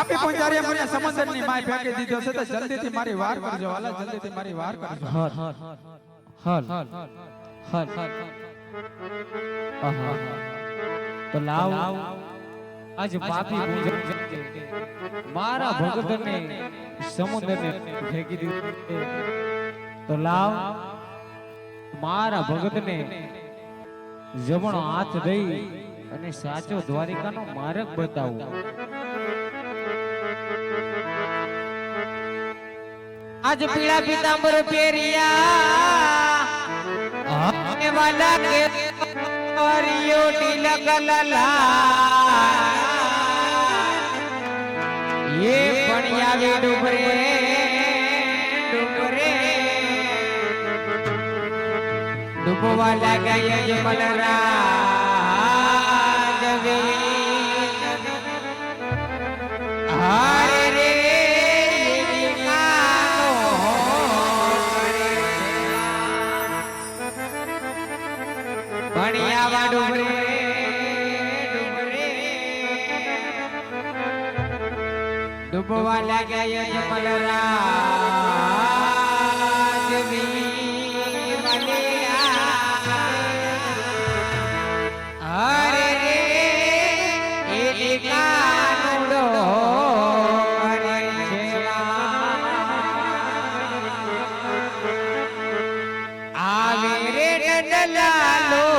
પાપી પૂંજારીએ મને સમંદરની માય ફેંકી દીધો છે તો જલ્દીથી મારી વાર કરજો વાલા જલ્દીથી મારી વાર કરજો. હર હર હર આહા. તો લાવ આજ પાપી પૂજન મારા ભગતને સમુદ્રને ફેંકી દીધો તો લાવ મારા ભગતને જમણો હાથ દઈ અને સાચો દ્વારિકાનો માર્ગ બતાવું. આજ પીળા પીતાંબર પહેર્યા એ વાલા કે વારીઓ તિલક લલા એ પણ આવે ડુબરે ડુબરે ડૂબવા લાગ્યા યજમલ હારે ડૂબવા લાગ્યા યજમલ રાજ વીર બન્યા. હરે રે એ કાનુડો કરે સેવા. આવે રે નંદલાલો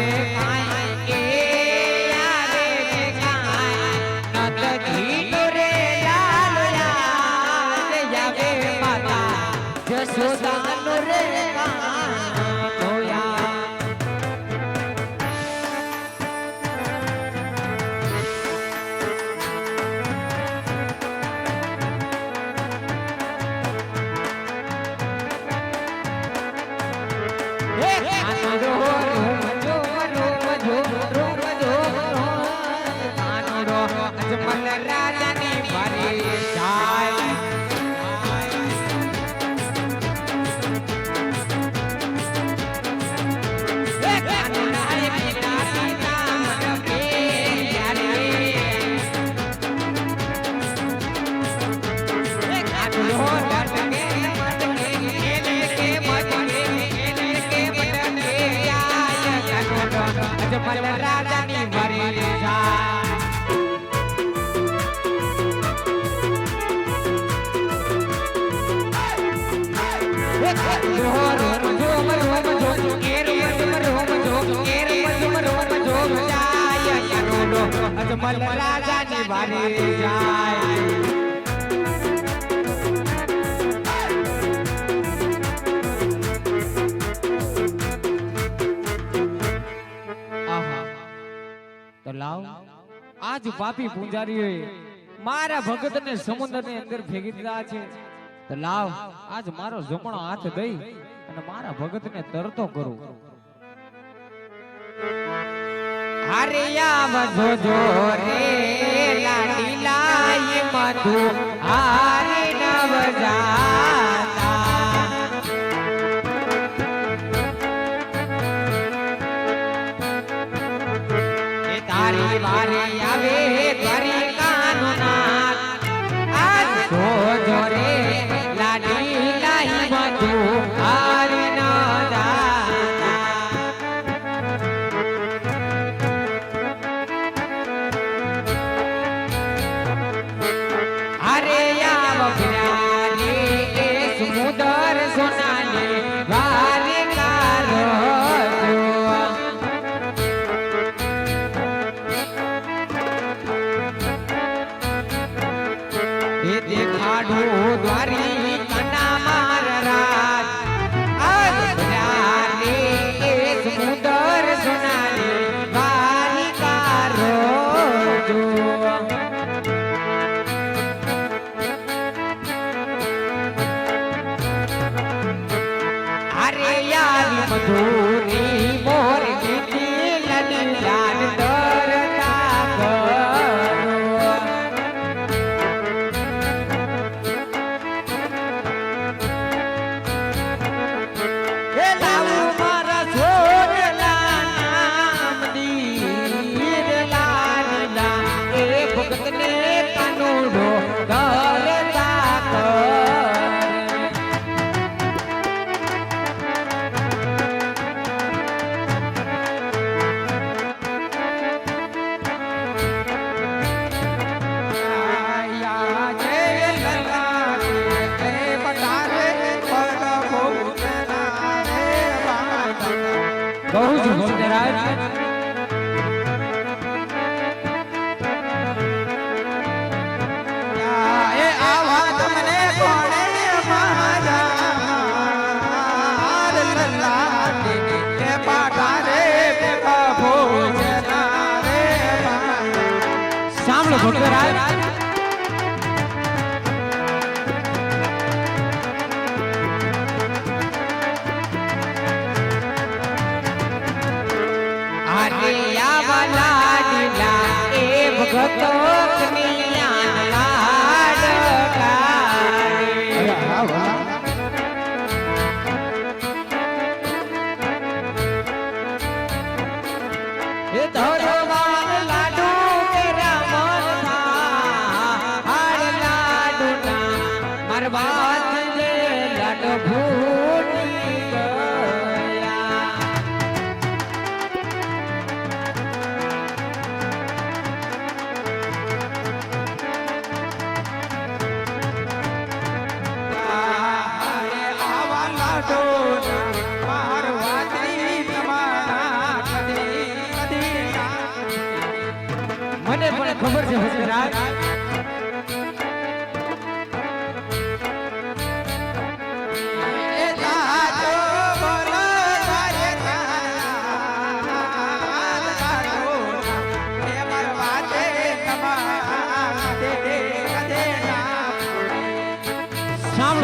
哎。લાવ આજ પાપી પૂંજારીઓએ મારા ભગતને સમુદ્રની અંદર ફેંકી દીધા છે. તો લાવ, આજ મારો જમણો હાથ દઈ અને મારા ભગતને તરતો કરું. હરિયા વધો જો રે લાડીલા મધુ, હારી નવજા Oh, છું 걷다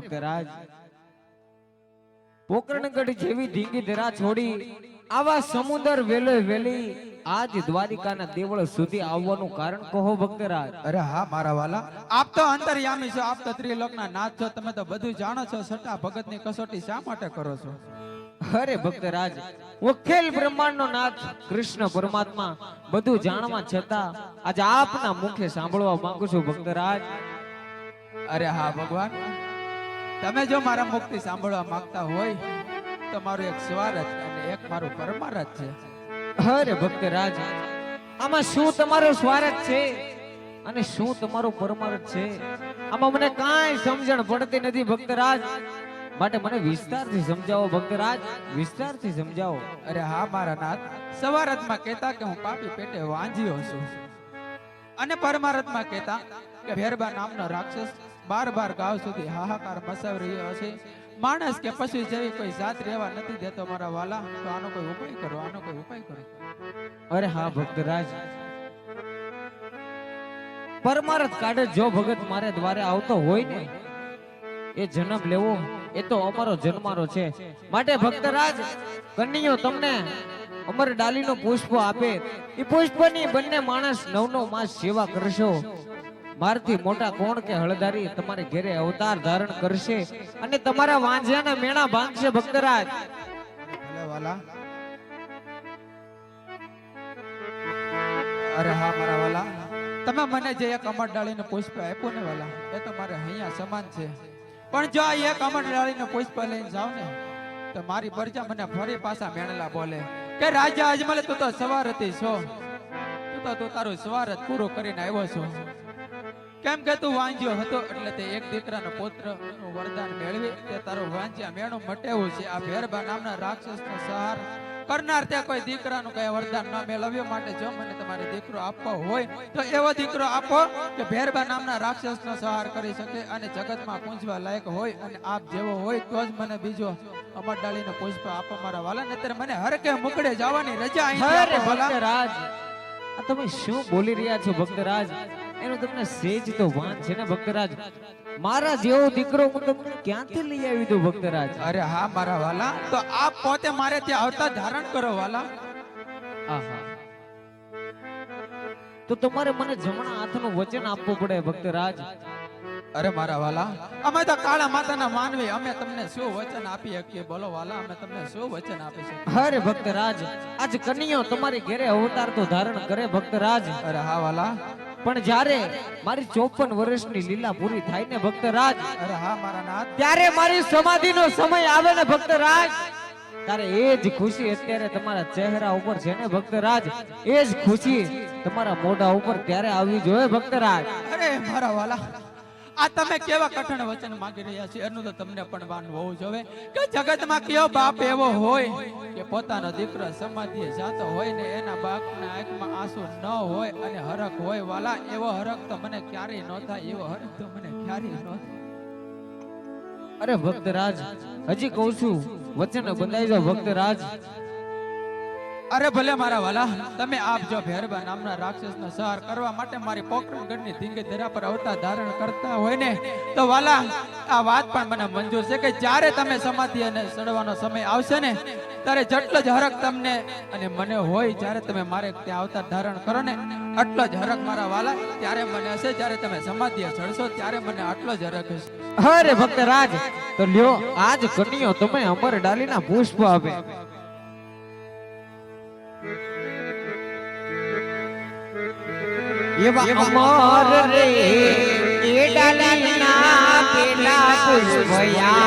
ભક્તરાજ પોકરણગઢ જેવી ધીંગી ધરા છોડી આવા સમુદર વેલે વેલી આજ દ્વારિકાના દેવળ સુધી આવવાનું કારણ કહો ભક્તરાજ. અરે હા મારા વાલા. આપ તો અંતર્યામી છો આપ તો ત્રિલોકના નાથ છો તમે તો બધું જાણો છો છતાં ભગતની કસોટી શા માટે કરો છો? અરે ભક્તરાજ વખેલ બ્રહ્માંડનો નાથ કૃષ્ણ પરમાત્મા બધું જાણવા છતાં આજે આપના મુખે સાંભળવા માંગુ છું ભક્તરાજ. અરે હા ભગવાન. તમે જો મારા મુક્તિ સાંભળવા માંગતા હોય તો મારું એક સ્વાર્થ અને એક મારું પરમારથ છે. અરે ભક્તરાજ આમાં શું તમારો સ્વાર્થ છે? અને શું તમારો પરમાર્થ છે? આમાં મને કાંઈ સમજણ પડતી નથી ભક્તરાજ માટે મને વિસ્તારથી સમજાવો ભક્તરાજ વિસ્તારથી સમજાવો. અરે હા મારા નાથ સવારતમાં કહેતા કે હું પાપી પેટે વાંજ્યો છું. અને પરમારતમાં કહેતા કે ભેરબા નામનો રાક્ષસ બાર બાર ગાવ સુધી હાહાકાર મસાવી રહ્યો છે માણસ કે પશુ જેવી કોઈ જાત રહેવા નથી દેતો મારા વાલા. તો આનો કોઈ ઉપાય કરો, આનો કોઈ ઉપાય કરો. અરે હા, ભક્તરાજ. પરમારથ કાઢે જો ભગત મારે દ્વારે આવતો હોય ને, એ જન્મ લેવો, એ તો અમારો જન્મારો છે. માટે ભક્તરાજ કન્યો તમને અમર ડાલીનો પુષ્પ આપે. એ પુષ્પની બંને માણસ નવ નવ માસ સેવા કરશો. મારથી મોટા કોણ કે હળદારી તમારે ઘેરે અવતાર ધારણ કરશે અને તમારા વાંજ્યાના મેણા ભાંગશે ભક્તરાજ. વાલા. અરે હા, મારા વાલા. તમે મને જે એક અમર ડાળીને પુષ્પ આપ્યું ને વાલા, એ તો અહીંયા સમાન છે. પણ જો આ એક અમર ડાળીને પુષ્પ લઈને જાવ ને, તો મારી પરજા મને ફરી પાછા મેણલા બોલે કે રાજા અજમલ, તું તો સવાર હતી છો. તું તો તું તારું જ પૂરું કરીને આવ્યો છો. કેમ કે તું વાંજ્યો હતો? એટલે તે એક દીકરાનો પુત્રનું વરદાન મેળવી તે તારો વાંજ્યા મેણું મટેવું છે. આ ભેરબા નામના રાક્ષસનો સહાર કરનાર ત્યાં કોઈ દીકરાનું કઈ વરદાન ન મેળવ્યો માટે જો મને તમારે દીકરો આપવો હોય તો એવો દીકરો આપો કે ભેરબા નામના રાક્ષસનો સહાર કરી શકે અને જગતમાં પૂંજવા લાયક હોય અને આપ જેવો હોય તો જ મને બીજો અમર ડાળીનો પુષ્પ આપો મારા વાલા. નહીતર મને હરકે મુકડે જવાની રજા અહીં આ તમે શું બોલી રહ્યા છો ભક્તરાજ? એનું તમને સેજ તો વાન છે ને ભક્તરાજ? મારા જેવો દીકરો હું તમને ક્યાંથી લઈ આવી દઉં ભક્તરાજ? અરે હા મારા વાલા. તો આપ પોતે મારે ત્યાં આવતા ધારણ કરો વાલા. આહા. તો તમારે મને જમણા હાથનું વચન આપવું પડે ભક્તરાજ. અરે મારા વાલા અમે તો કાળા માતાના માનવી અમે તમને શું વચન આપી શકીએ? બોલો વાલા અમે તમને શું વચન આપી શકીએ? હરે ભક્તરાજ આજ કન્યો તમારી ઘેરે અવતાર તો ધારણ કરે ભક્તરાજ. અરે હા વાલા. પણ જ્યારે મારી ચોપન વર્ષની લીલા પૂરી થાય ને ભક્તરાજ અરે હા મારા નાથ. ત્યારે મારી સમાધિનો સમય આવે ને ભક્તરાજ. ત્યારે એ જ ખુશી અત્યારે તમારા ચહેરા ઉપર છે ને ભક્તરાજ. એ જ ખુશી તમારા મોઢા ઉપર ત્યારે આવવી જોઈએ ભક્તરાજ. અરે મારા વાલા આ તમે કેવા કઠણ વચન માંગી રહ્યા છે? એનું તો તમને પણ ભાન હોવું જોઈએ કે જગતમાં કયો બાપ એવો હોય કે પોતાનો દીકરો સમાધિએ જાતો હોય ને એના બાપના આંખમાં આંસુ ન હોય અને હરખ હોય વાલા, એવો હરખ તો મને ક્યારેય ન થાય, એવો હરખ તો મને ક્યારેય ન થાય. અરે ભક્તરાજ, હજી કહું છું, વચન બંધાઈ જાવ ભક્તરાજ. અરે ભલે મારા વાલા, તમે આપ જો ભેરબા નામના રાક્ષસનો સહાર કરવા માટે મારી પોકરણગઢની ધીંગે ધરા પર અવતા ધારણ કરતા હોય ને, તો વાલા, આ વાત પણ મને મંજૂર છે કે જ્યારે તમે સમાધિ અને સડવાનો સમય આવશે ને, ત્યારે જેટલો જ હરક તમને અને મને હોય જ્યારે તમે મારે ત્યાં અવતાર ધારણ કરો ને, આટલો જ હરક મારા વાલા, ત્યારે મને હશે જ્યારે તમે સમાધિ ચડશો ત્યારે મને આટલો જ હરક હશે. અરે ભક્તરાજ તો લ્યો, આજ કન્યો તમે અમર ડાલીના પુષ્પ આપે. એવા અમર રે એ ડાલીના પુષ્પયા.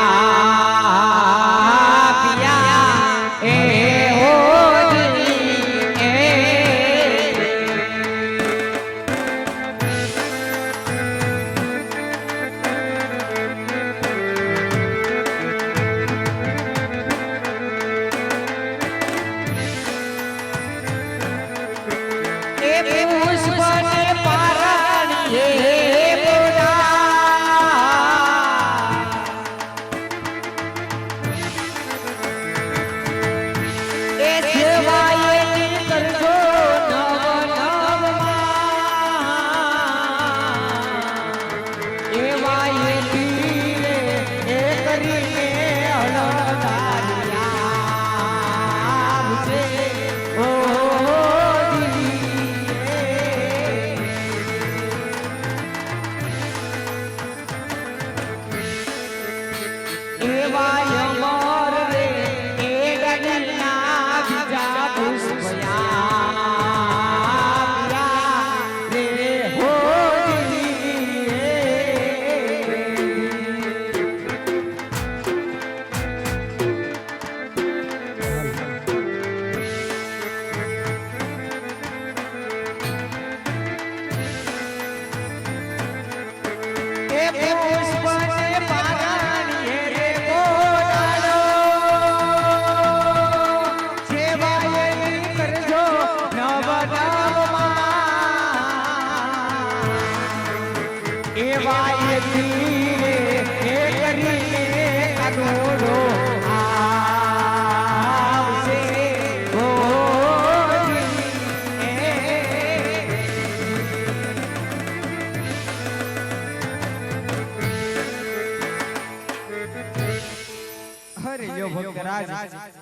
અરે ભક્તરાજ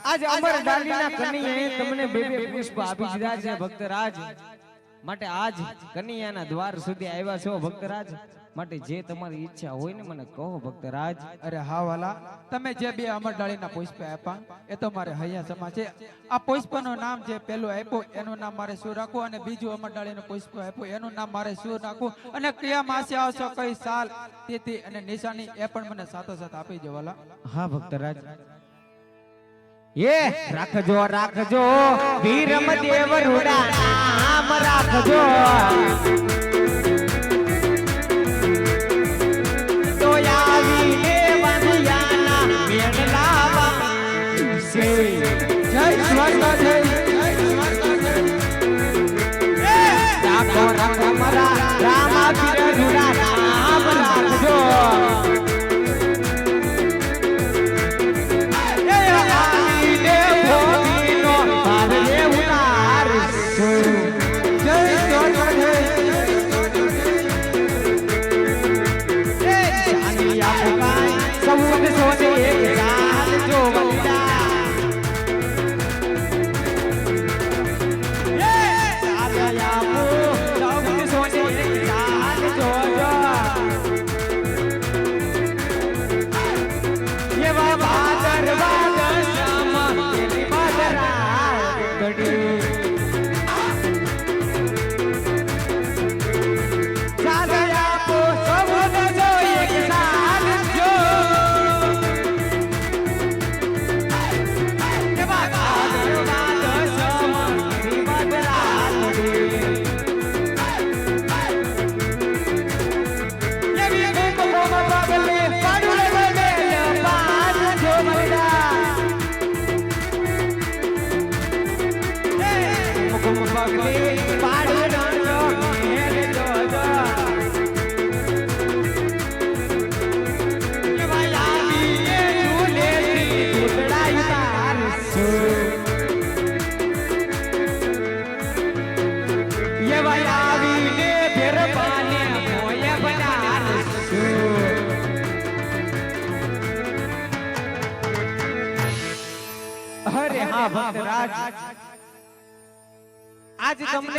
આજ અમર ડાલીના કન્યાએ તમને બે બે પુષ્પ આપી દીધા છે ભક્તરાજ માટે આજ કન્યાના દ્વાર સુધી આવ્યા છો ભક્તરાજ માટે જે તમારી ઈચ્છા હોય ને મને કહો ભક્તરાજ અરે હા વાલા તમે જે બે અમરડાળીના પુષ્પ આપ્યા એ તો મારે હૈયા સમા છે. આ પુષ્પનું નામ જે પેલું આપ્યું એનું નામ મારે શું રાખવું? અને બીજું અમરડાળીનું પુષ્પ આપ્યું એનું નામ મારે શું રાખવું? અને કયા માસે આવશો કઈ સાલ? તેથી અને નિશાની એ પણ મને સાથોસાથ આપી દો વાલા. હા ભક્તરાજ એ રાખજો રાખજો. વીરમ દેવ રૂડા નામ રાખજો. Happy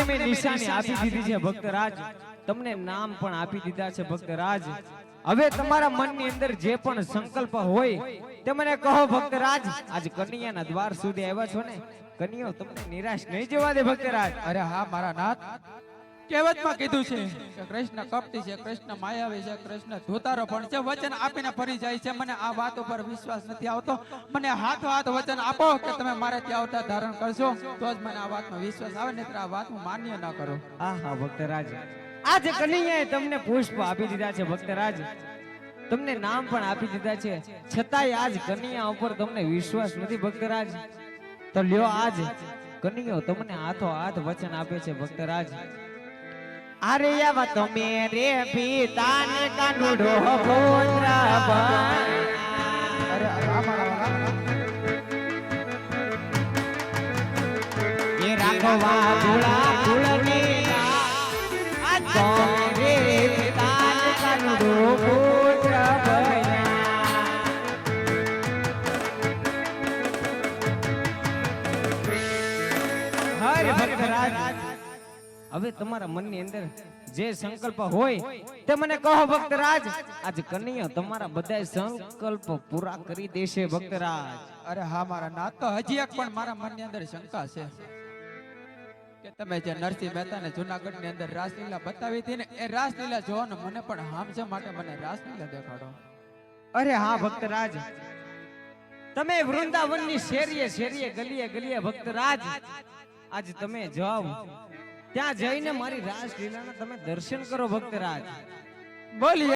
તમને મેં નિશાની આપી દીધી છે ભક્તરાજ. તમને નામ પણ આપી દીધા છે ભક્તરાજ. હવે તમારા મનની અંદર જે પણ સંકલ્પ હોય તે મને કહો ભક્તરાજ. આજ કન્યાના દ્વાર સુધી આવ્યા છો ને? કન્યાઓ તમને નિરાશ નહીં જવા દે ભક્તરાજ. અરે હા મારા નાથ. કહેવતમાં કીધું છે કે કૃષ્ણ કપટી છે, કૃષ્ણ માયાવી છે, કૃષ્ણ ધોતારો પણ છે, વચન આપીને ફરી જાય છે. મને આ વાત ઉપર વિશ્વાસ નથી આવતો. મને હાથ હાથ વચન આપો કે તમે મારે ત્યાં આવતા ધારણ કરશો. તો જ મને આ વાતનો વિશ્વાસ આવે, નહીતર આ વાત હું માન્ય ન કરું. હા હા ભક્તરાજ આજ કનૈયાએ તમને પુષ્પ આપી દીધા છે ભક્તરાજ તમને નામ પણ આપી દીધા છે. છતાંય આજ કનૈયા ઉપર તમને વિશ્વાસ નથી ભક્તરાજ તો લ્યો આજ, કનૈયો તમને હાથો હાથ વચન આપે છે ભક્તરાજ અરે આવા તમે રે પિતાને કાનુડો પુત્ર અરે આ મારા વાલા. રાખવા ભૂળા હવે તમારા મનની અંદર જે સંકલ્પ હોય તે મને કહો ભક્તરાજ. આજ કનૈયો તમારા બધા સંકલ્પ પૂરા કરી દેશે ભક્તરાજ. અરે હા મારા ના તો હજી એક પણ મારા મનની અંદર શંકા છે કે તમે જે નરસિંહ મહેતાને જુનાગઢની અંદર રાસલીલા બતાવી હતી ને એ રાસલીલા જોવાનો મને પણ હામશે માટે મને રાસલીલા દેખાડો. અરે હા ભક્તરાજ. તમે વૃંદાવનની શેરીએ શેરીએ ગલીએ ગલીએ ભક્તરાજ. આજ તમે જાઓ. ત્યાં જઈને મારી રાસલીલાના તમે દર્શન કરો ભક્તરાજ. બોલીએ.